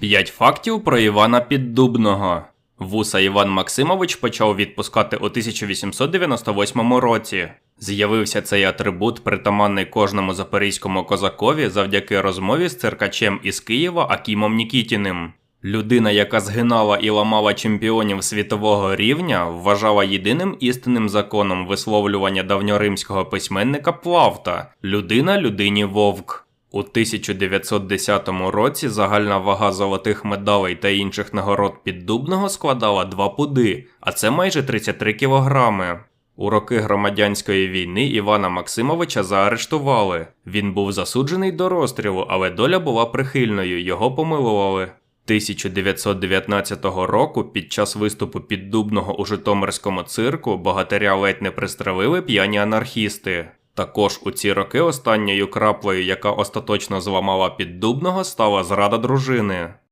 П'ять фактів про Івана Піддубного. Вуса Іван Максимович почав відпускати у 1898 році. З'явився цей атрибут, притаманний кожному запорізькому козакові завдяки розмові з циркачем із Києва Акімом Нікітіним. Людина, яка згинала і ламала чемпіонів світового рівня, вважала єдиним істинним законом висловлювання давньоримського письменника Плавта людина людині вовк. У 1910 році загальна вага золотих медалей та інших нагород піддубного складала 2 пуди, а це майже 33 кілограми. У роки громадянської війни Івана Максимовича заарештували. Він був засуджений до розстрілу, але доля була прихильною, його помилували. 1919 року під час виступу піддубного у Житомирському цирку богатиря ледь не пристрелили п'яні анархісти. Також у ці роки останньою краплею, яка остаточно зламала піддубного, стала зрада дружини.